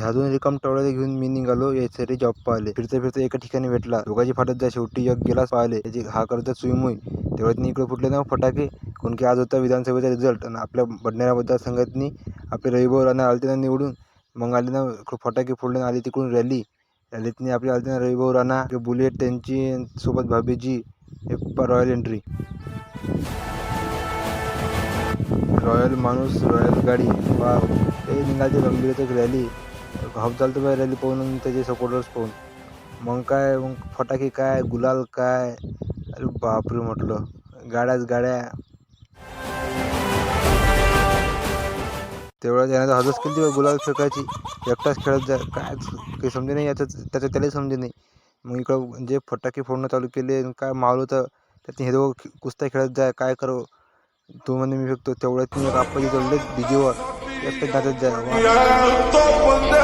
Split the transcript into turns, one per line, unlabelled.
ह्यातून रिकाम टवळ्याला घेऊन मी निघालो यासाठी जॉब पाहिले फिरता फिरता एका ठिकाणी भेटला. दोघांची फाटत जा शेवटी. एक गेलाच पाहिले त्याची हा करता सुईमुई तेवढ्यात इकडे फुटले ना फटाके. कोण की आज होता विधानसभेचा रिझल्ट आणि आपल्या बडनेरा मतदारसंघातनी आपले रविभाऊ राणा आलते ना निवडून. मग आले ना खूप फटाके फोडले आले आली तिकडून रॅली रॅलीतनी आपली आलते ना रविभाऊ राणा बुलेट त्यांची सोबत भाभीजी रॉयल एंट्री रॉयल माणूस रॉयल गाडी. वा ते निघालते गंभीर एक रॅली हाफ झालं तर रॅली पाहून त्याचे सपोर्टर्स पाहून. मग काय मग फटाके काय गुलाल काय? अरे बापरे म्हटलं. गाड्याच गाड्या. तेवढ्या त्याने हजच केली गुलाल फेकायची. एकटाच खेळत जा. काय काही समजे नाही याचं त्याचं त्यालाही समजे नाही. मग इकडं जे फटाके फोडणं चालू केले आणि काय मावलं तर त्यात हे दोघं कुस्त्या खेळत जाय काय करो. तो म्हणे मी फेकतो. तेवढ्यात मी एक आप्पाजी चढले डीजेवर एकटं नाचत जाय